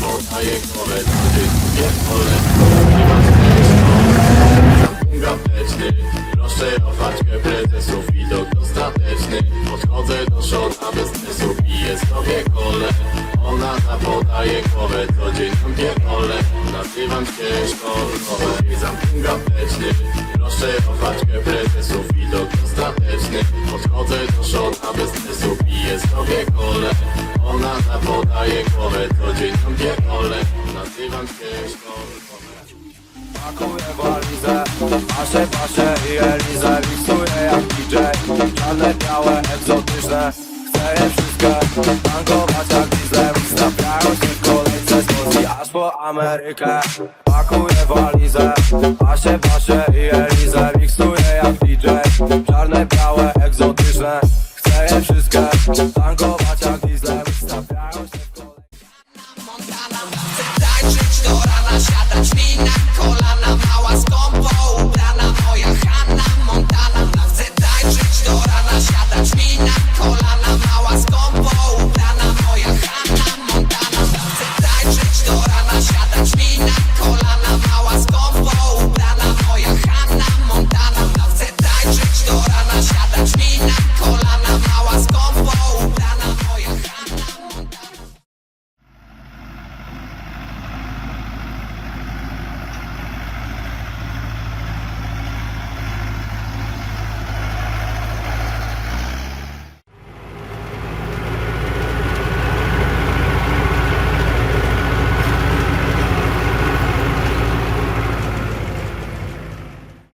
podaje głowę co dzień pierdolę Śpiewam Punga apteczny Proszę o paczkę prezesów Widok dostateczny Podchodzę do szota bez stresu Piję sobie kole Ona ta podaje głowę co dzień tam pierdolę Nazywam się szkolnowe Wiedzam punga apteczny Proszę o paczkę prezesów Widok dostateczny Podchodzę do szota bez stresu Piję sobie kole Smakuję walizę, paszę, paszę i Elizę Miksuję jak DJ, czarne, białe, egzotyczne Chcę je wszystkie, tankować jak diesel Stawiają się w kolejce z Rosji aż po Amerykę. Pakuję walizę, paszę, paszę i Elizę Miksuję jak DJ, czarne, białe, egzotyczne Chcę je wszystkie, tankować jak diesel